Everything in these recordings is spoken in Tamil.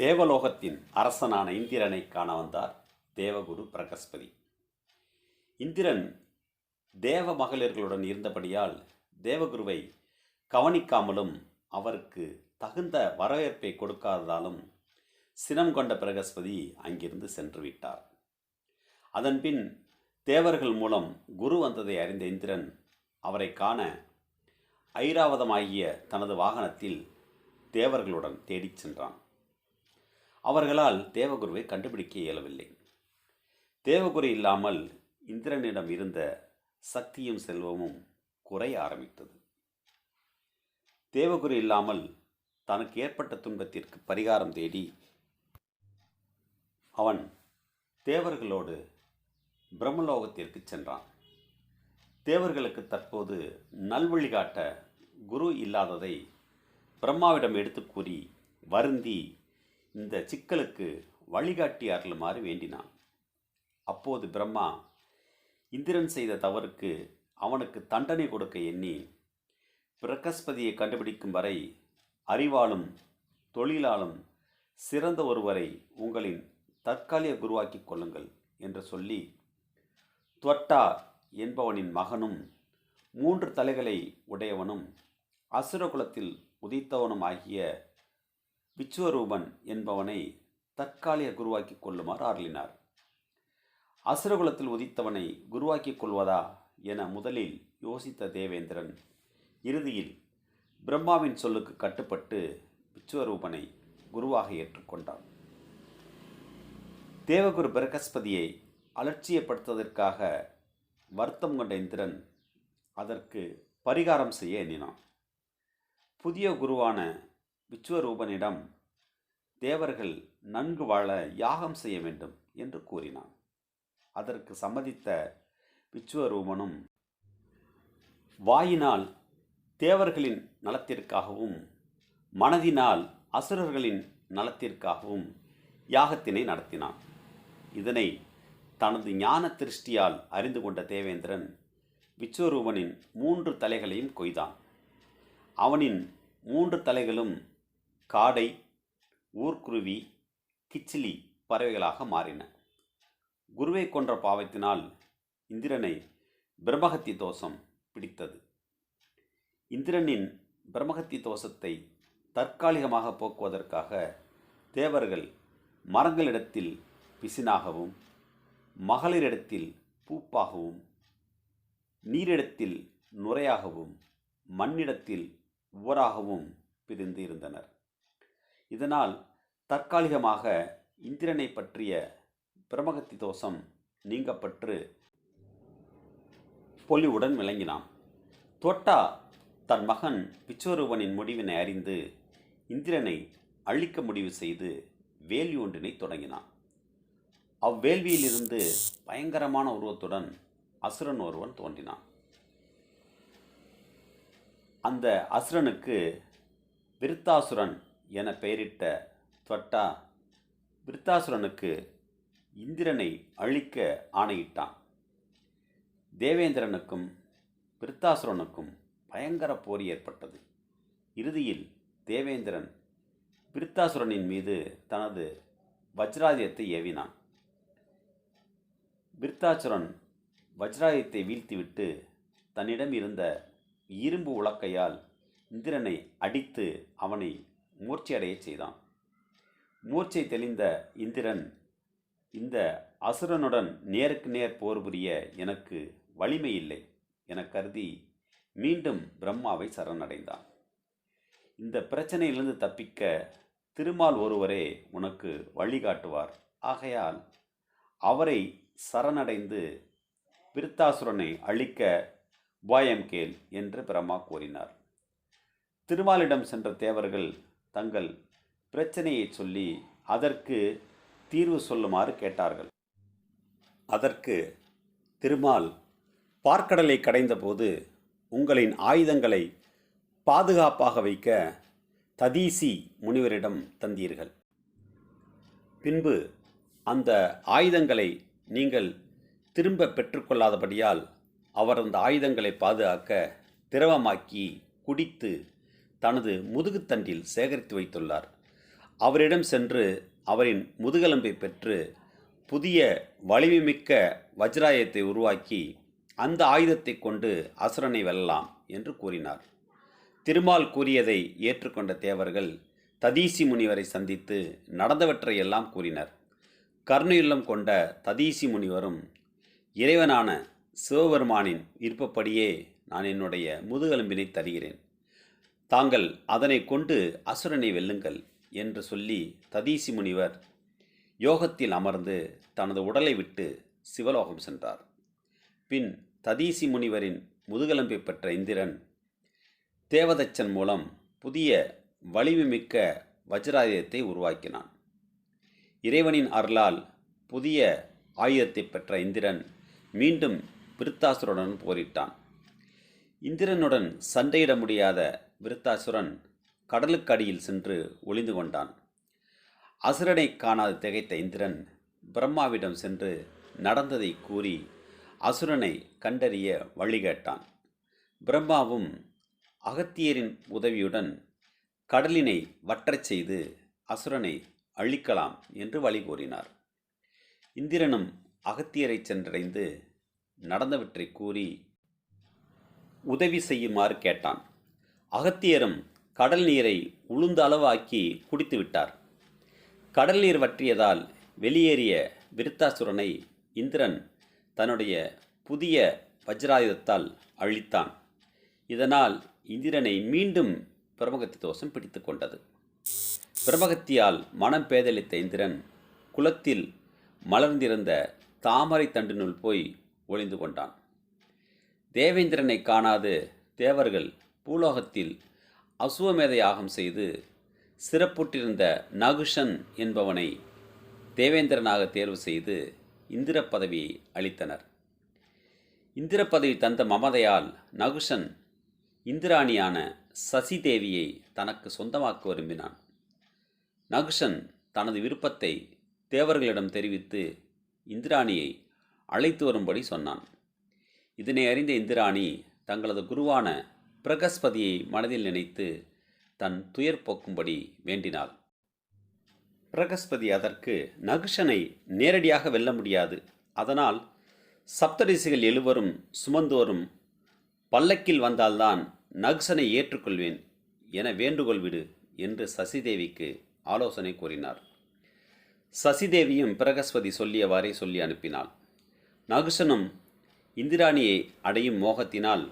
தேவலோகத்தின் அரசனான இந்திரனை காண வந்தார் தேவகுரு பிரகஸ்பதி. இந்திரன் தேவ மகளிர்களுடன் இருந்தபடியால் தேவகுருவை கவனிக்காமலும் அவருக்கு தகுந்த வரவேற்பை கொடுக்காததாலும் சினம் கொண்ட பிரகஸ்பதி அங்கிருந்து சென்று விட்டார். அதன்பின் தேவர்கள் மூலம் குரு வந்ததை அறிந்த இந்திரன் அவரை காண ஐராவதமாகிய தனது வாகனத்தில் தேவர்களுடன் தேடிச் சென்றான். அவர்களால் தேவகுருவை கண்டுபிடிக்க இயலவில்லை. தேவகுரு இல்லாமல் இந்திரனிடம் இருந்த சக்தியும் செல்வமும் குறைய ஆரம்பித்தது. தேவகுரு இல்லாமல் தனக்கு ஏற்பட்ட துன்பத்திற்கு பரிகாரம் தேடி அவன் தேவர்களோடு பிரம்மலோகத்திற்கு சென்றான். தேவர்களுக்கு தற்போது நல்வழிகாட்ட குரு இல்லாததை பிரம்மாவிடம் எடுத்து கூறி வருந்தி இந்த சிக்கலுக்கு வழிகாட்டி அருளுமாறு வேண்டினான். அப்போது பிரம்மா இந்திரன் செய்த தவறுக்கு அவனுக்கு தண்டனை கொடுக்க எண்ணி பிரகஸ்பதியை கண்டுபிடிக்கும் வரை அறிவாலும் தொழிலாலும் சிறந்த ஒருவரை உங்களின் தற்காலிக குருவாக்கிக் கொள்ளுங்கள் என்று சொல்லி துவட்டா என்பவனின் மகனும் மூன்று தலைகளை உடையவனும் அசுரகுலத்தில் உதித்தவனும் ஆகிய பிச்சுவரூபன் என்பவனை தற்காலிக குருவாக்கி கொள்ளுமாறு அருளினார். அசுரகுலத்தில் உதித்தவனை குருவாக்கிக் கொள்வதா என முதலில் யோசித்த தேவேந்திரன் இறுதியில் பிரம்மாவின் சொல்லுக்கு கட்டுப்பட்டு பிச்சுவரூபனை குருவாக ஏற்றுக்கொண்டான். தேவகுரு பிரகஸ்பதியை அலட்சியப்படுத்துவதற்காக வருத்தம் கொண்ட இந்திரன் அதற்கு பரிகாரம் செய்ய எண்ணினான். புதிய குருவான விஸ்வரூபனிடம் தேவர்கள் நன்கு வாழ யாகம் செய்ய வேண்டும் என்று கூறினான். அதற்கு சம்மதித்த விஸ்வரூபனும் வாயினால் தேவர்களின் நலத்திற்காகவும் மனதினால் அசுரர்களின் நலத்திற்காகவும் யாகத்தினை நடத்தினான். இதனை தனது ஞான திருஷ்டியால் அறிந்து கொண்ட தேவேந்திரன் விஸ்வரூபனின் மூன்று தலைகளையும் கொய்தான். அவனின் மூன்று தலைகளும் காடை ஊர்க்குருவி கிச்சிலி பறவைகளாக மாறின. குருவை கொன்ற பாவத்தினால் இந்திரனை பிரம்மஹத்தி தோஷம் பிடித்தது. இந்திரனின் பிரம்மஹத்தி தோஷத்தை தற்காலிகமாக போக்குவதற்காக தேவர்கள் மரங்களிடத்தில் பிசினாகவும் மகளிரிடத்தில் பூப்பாகவும் நீரிடத்தில் நுரையாகவும் மண்ணிடத்தில் உவராகவும் பிரிந்து இருந்தனர். இதனால் தற்காலிகமாக இந்திரனை பற்றிய பிரமகத்தி தோஷம் நீங்கப்பட்டு பொலிவுடன் விளங்கினான் தோட்டா தன் மகன் பிச்சோருவனின் முடிவினை அறிந்து இந்திரனை அழிக்க முடிவு செய்து வேள்வி ஒன்றினை தொடங்கினான். அவ்வேள்வியிலிருந்து பயங்கரமான உருவத்துடன் அசுரன் ஒருவன் தோன்றினான். அந்த அசுரனுக்கு விருத்தாசுரன் என பெயரிட்ட தொட்டா விருத்தாசுரனுக்கு இந்திரனை அழிக்க ஆணையிட்டான். தேவேந்திரனுக்கும் விருத்தாசுரனுக்கும் பயங்கர போர் ஏற்பட்டது. இறுதியில் தேவேந்திரன் விருத்தாசுரனின் மீது தனது வஜ்ராயுதத்தை ஏவினான். விருத்தாசுரன் வஜ்ராயுதத்தை வீழ்த்திவிட்டு தன்னிடம் இருந்த இரும்பு உலக்கையால் இந்திரனை அடித்து அவனை மூர்ச்சியடையச் செய்தான். மூர்ச்சை தெளிந்த இந்திரன் இந்த அசுரனுடன் நேருக்கு நேர் போர் புரிய எனக்கு வலிமை இல்லை என கருதி மீண்டும் பிரம்மாவை சரணடைந்தான். இந்த பிரச்சனையிலிருந்து தப்பிக்க திருமால் ஒருவரே உனக்கு வழிகாட்டுவார். ஆகையால் அவரை சரணடைந்து விருத்தாசுரனை அழிக்க உபாயம் கேள் என்று பிரம்மா கூறினார். திருமாலிடம் சென்ற தேவர்கள் தங்கள் பிரச்சனையை சொல்லி அதற்கு தீர்வு சொல்லுமாறு கேட்டார்கள். அதற்கு திருமால் பார்க்கடலை கடைந்தபோது உங்களின் ஆயுதங்களை பாதுகாப்பாக வைக்க ததீசி முனிவரிடம் தந்தீர்கள். பின்பு அந்த ஆயுதங்களை நீங்கள் திரும்ப பெற்றுக்கொள்ளாதபடியால் அவர் அந்த ஆயுதங்களை பாதுகாக்க திரவமாக்கி குடித்து தனது முதுகுத்தண்டில் சேகரித்து வைத்துள்ளார். அவரிடம் சென்று அவரின் முதுகெலும்பை பெற்று புதிய வலிமைமிக்க வஜ்ராயத்தை உருவாக்கி அந்த ஆயுதத்தை கொண்டு அசுரனை வெல்லலாம் என்று கூறினார். திருமால் கூறியதை ஏற்றுக்கொண்ட தேவர்கள் ததீசி முனிவரை சந்தித்து நடந்தவற்றை எல்லாம் கூறினர். கர்ணயுள்ளம் கொண்ட ததீசி முனிவரும் இறைவனான சிவபெருமானின் விருப்பப்படியே நான் என்னுடைய முதுகெலும்பினை தருகிறேன். தாங்கள் அதனை கொண்டு அசுரனை வெல்லுங்கள் என்று சொல்லி ததீசி முனிவர் யோகத்தில் அமர்ந்து தனது உடலை விட்டு சிவலோகம் சென்றார். பின் ததீசி முனிவரின் முதுகெலும்பை பெற்ற இந்திரன் தேவதச்சன் மூலம் புதிய வலிமைமிக்க வஜ்ராயுதத்தை உருவாக்கினான். இறைவனின் அருளால் புதிய ஆயுதத்தை பெற்ற இந்திரன் மீண்டும் பிரித்தாசுரனுடன் போரிட்டான். இந்திரனுடன் சண்டையிட முடியாத விருத்தாசுரன் கடலுக்கடியில் சென்று ஒளிந்து கொண்டான். அசுரனை காணாது திகைத்த இந்திரன் பிரம்மாவிடம் சென்று நடந்ததை கூறி அசுரனை கண்டறிய வழி கேட்டான். பிரம்மாவும் அகத்தியரின் உதவியுடன் கடலினை வற்றச் செய்து அசுரனை அழிக்கலாம் என்று வழி கூறினார். இந்திரனும் அகத்தியரை சென்றடைந்து நடந்தவற்றை கூறி உதவி செய்யுமாறு கேட்டான். அகத்தியரும் கடல் நீரை உளுந்த அளவாக்கி குடித்து விட்டார் கடல் நீர் வற்றியதால் வெளியேறிய விருத்தாசுரனை இந்திரன் தன்னுடைய புதிய வஜ்ராயுதத்தால் அழித்தான். இதனால் இந்திரனை மீண்டும் பிரமகத்தி தோஷம் பிடித்து கொண்டது. பிரமகத்தியால் மனம் பேதளித்த இந்திரன் குலத்தில் மலர்ந்திருந்த தாமரை தண்டினுள் போய் ஒளிந்து கொண்டான். தேவேந்திரனை காணாது தேவர்கள் பூலோகத்தில் அசுவமேத யாகம் செய்து சிறப்புற்றிருந்த நகுஷன் என்பவனை தேவேந்திரனாக தேர்வு செய்து இந்திர பதவியை அளித்தனர். இந்திர பதவி தந்த மமதையால் நகுஷன் இந்திராணியான சசிதேவியை தனக்கு சொந்தமாக்க விரும்பினான். நகுஷன் தனது விருப்பத்தை தேவர்களிடம் தெரிவித்து இந்திராணியை அழைத்து வரும்படி சொன்னான். இதனை அறிந்த இந்திராணி தங்களது குருவான பிரகஸ்பதியை மனதில் நினைத்து தன் துயர் போக்கும்படி வேண்டினாள். பிரகஸ்பதி அதற்கு நகுஷனை நேரடியாக வெல்ல முடியாது. அதனால் சப்தரிசிகள் எழுவரும் சுமந்தோரும் பல்லக்கில் வந்தால்தான் நகுஷனை ஏற்றுக்கொள்வேன் என வேண்டுகோள் விடு என்று சசிதேவிக்கு ஆலோசனை கூறினார். சசிதேவியும் பிரகஸ்பதி சொல்லியவாறே சொல்லி அனுப்பினாள். நகுஷனும் இந்திராணியை அடையும் மோகத்தினால்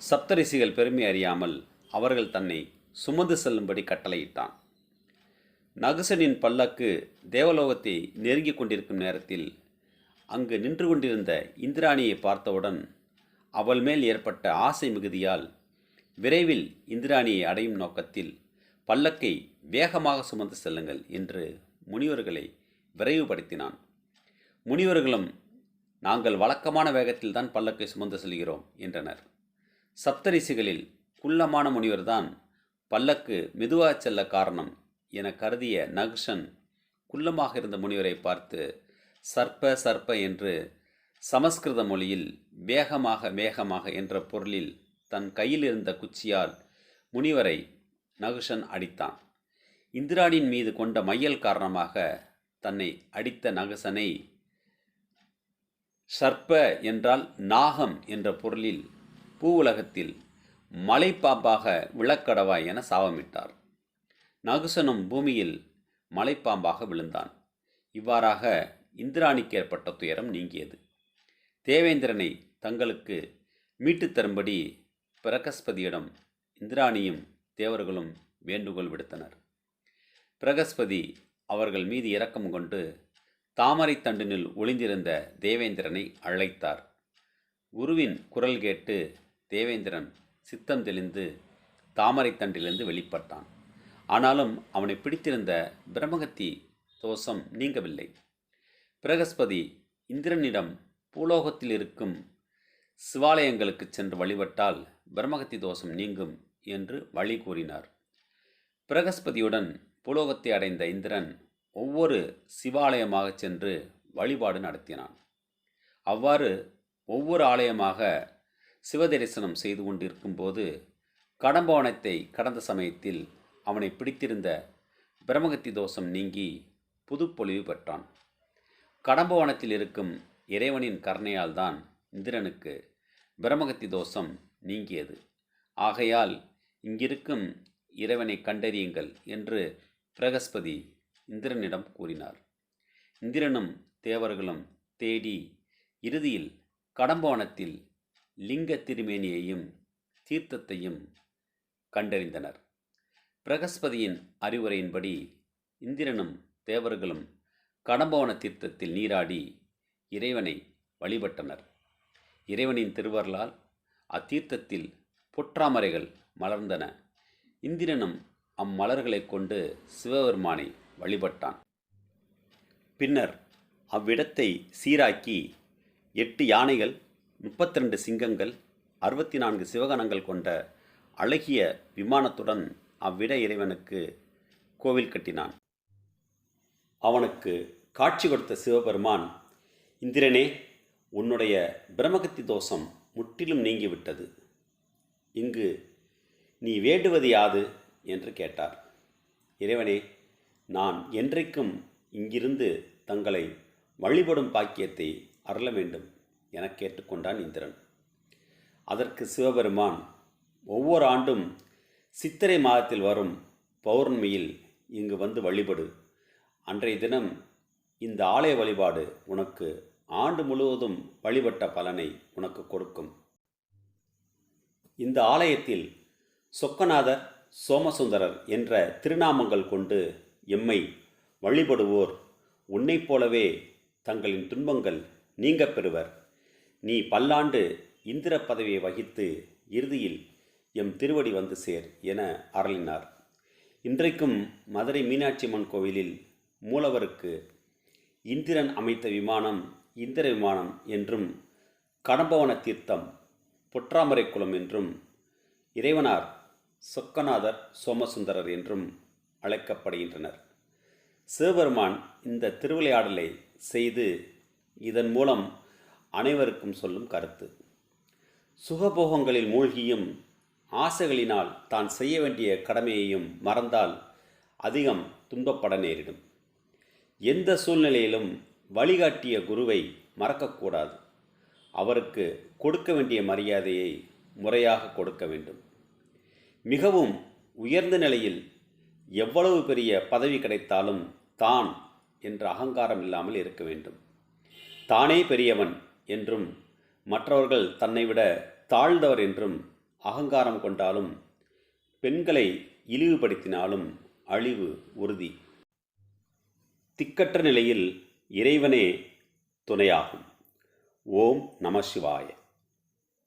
சப்தரிசிகள் பெருமை அறியாமல் அவர்கள் தன்னை சுமந்து செல்லும்படி கட்டளையிட்டான். நகுசனின் பல்லக்கு தேவலோகத்தை நெருங்கிக் கொண்டிருக்கும் நேரத்தில் அங்கு நின்று கொண்டிருந்த இந்திராணியை பார்த்தவுடன் அவள் மேல் ஏற்பட்ட ஆசை மிகுதியால் விரைவில் இந்திராணியை அடையும் நோக்கத்தில் பல்லக்கை வேகமாக சுமந்து செல்லுங்கள் என்று முனிவர்களை விரைவுபடுத்தினான். முனிவர்களும் நாங்கள் வழக்கமான வேகத்தில்தான் பல்லக்கை சுமந்து செல்கிறோம் என்றனர். சப்தரிசிகளில் குள்ளமான முனிவர்தான் பல்லக்கு மெதுவாக செல்ல காரணம் என கருதிய நகுஷன் குள்ளமாக இருந்த முனிவரை பார்த்து சர்ப்ப சர்ப்ப என்று சமஸ்கிருத மொழியில் வேகமாக வேகமாக என்ற பொருளில் தன் கையில் இருந்த குச்சியால் முனிவரை நகுஷன் அடித்தான். இந்திராணியின் மீது கொண்ட மையல் காரணமாக தன்னை அடித்த நகுசனை சர்ப்ப என்றால் நாகம் என்ற பொருளில் பூவுலகத்தில் மலைப்பாம்பாக விளக்கடவாய் என சாபமிட்டார் நகுசனும் பூமியில் மலைப்பாம்பாக விழுந்தான். இவ்வாறாக இந்திராணிக்கு ஏற்பட்ட துயரம் நீங்கியது. தேவேந்திரனை தங்களுக்கு மீட்டுத் தரும்படி பிரகஸ்பதியிடம் இந்திராணியும் தேவர்களும் வேண்டுகோள் விடுத்தனர். பிரகஸ்பதி அவர்கள் மீது இரக்கம் கொண்டு தாமரை தண்டினில் ஒளிந்திருந்த தேவேந்திரனை அழைத்தார். குருவின் குரல் கேட்டு தேவேந்திரன் சித்தம் தெளிந்து தாமரைத்தண்டிலிருந்து வெளிப்பட்டான். ஆனாலும் அவனை பிடித்திருந்த பிரம்மகத்தி தோஷம் நீங்கவில்லை. பிரகஸ்பதி இந்திரனிடம் பூலோகத்தில் இருக்கும் சிவாலயங்களுக்கு சென்று வழிபட்டால் பிரம்மகத்தி தோஷம் நீங்கும் என்று வழி கூறினார். பிரகஸ்பதியுடன் பூலோகத்தை அடைந்த இந்திரன் ஒவ்வொரு சிவாலயமாகச் சென்று வழிபாடு நடத்தினான். அவ்வாறு ஒவ்வொரு ஆலயமாக சிவதரிசனம் செய்து கொண்டிருக்கும்போது கடம்பவனத்தை கடந்த சமயத்தில் அவனை பிடித்திருந்த பிரமகத்தி தோஷம் நீங்கி புதுப்பொழிவு பெற்றான். கடம்பவனத்தில் இருக்கும் இறைவனின் கருணையால் தான் இந்திரனுக்கு பிரமகத்தி தோஷம் நீங்கியது. ஆகையால் இங்கிருக்கும் இறைவனை கண்டறியுங்கள் என்று பிரகஸ்பதி இந்திரனிடம் கூறினார். இந்திரனும் தேவர்களும் தேடி இறுதியில் கடம்பவனத்தில் லிங்க திருமேனியையும் தீர்த்தத்தையும் கண்டறிந்தனர். பிரகஸ்பதியின் அறிவுரையின்படி இந்திரனும் தேவர்களும் கடம்பவன தீர்த்தத்தில் நீராடி இறைவனை வழிபட்டனர். இறைவனின் திருவருளால் அத்தீர்த்தத்தில் பொற்றாமரைகள் மலர்ந்தன. இந்திரனும் அம்மலர்களைக் கொண்டு சிவபெருமானை வழிபட்டான். பின்னர் அவ்விடத்தை சீராக்கி எட்டு யானைகள் முப்பத்தி ரெண்டு சிங்கங்கள் அறுபத்தி நான்கு சிவகணங்கள் கொண்ட அழகிய விமானத்துடன் அவ்விட இறைவனுக்கு கோவில் கட்டினான். அவனுக்கு காட்சி கொடுத்த சிவபெருமான் இந்திரனே உன்னுடைய பிரமகத்தி தோஷம் முற்றிலும் நீங்கிவிட்டது. இங்கு நீ வேண்டுவது யாது என்று கேட்டார். இறைவனே நான் என்றைக்கும் இங்கிருந்து தங்களை வழிபடும் பாக்கியத்தை அருள வேண்டும். என கேட்டுக்கொண்டான் இந்திரன். அதற்கு சிவபெருமான் ஒவ்வொரு ஆண்டும் சித்திரை மாதத்தில் வரும் பௌர்ணமியில் இங்கு வந்து வழிபடு. அன்றைய தினம் இந்த ஆலய வழிபாடு உனக்கு ஆண்டு முழுவதும் வழிபட்ட பலனை உனக்கு கொடுக்கும். இந்த ஆலயத்தில் சொக்கநாதர் சோமசுந்தரர் என்ற திருநாமங்கள் கொண்டு எம்மை வழிபடுவோர் உன்னைப் போலவே தங்களின் துன்பங்கள் நீங்கப் பெறுவர். நீ பல்லாண்டு இந்திர பதவியை வகித்து இறுதியில் எம் திருவடி வந்து சேர் என அருளினார். இன்றைக்கும் மதுரை மீனாட்சி அம்மன் கோவிலில் மூலவருக்கு இந்திரன் அமைத்த விமானம் இந்திர விமானம் என்றும் கடம்பவன தீர்த்தம் பொற்றாமரை குளம் என்றும் இறைவனார் சொக்கநாதர் சோமசுந்தரர் என்றும் அழைக்கப்படுகின்றனர். சிவபெருமான் இந்த திருவிளையாடலை செய்து இதன் மூலம் அனைவருக்கும் சொல்லும் கருத்து. சுகபோகங்களில் மூழ்கியும் ஆசைகளினால் தான் செய்ய வேண்டிய கடமையையும் மறந்தால் அதிகம் துன்பப்பட நேரிடும். எந்த சூழ்நிலையிலும் வழிகாட்டிய குருவை மறக்கக்கூடாது. அவருக்கு கொடுக்க வேண்டிய மரியாதையை முறையாக கொடுக்க வேண்டும். மிகவும் உயர்ந்த நிலையில் எவ்வளவு பெரிய பதவி கிடைத்தாலும் தான் என்ற அகங்காரம் இல்லாமல் இருக்க வேண்டும். தானே பெரியவன் என்றும் மற்றவர்கள் தன்னை விட தாழ்ந்தவர் என்றும் அகங்காரம் கொண்டாலும் பெண்களை இழிவுபடுத்தினாலும் அழிவு உறுதி. திக்கற்ற நிலையில் இறைவனே துணையாகும். ஓம் நம சிவாய.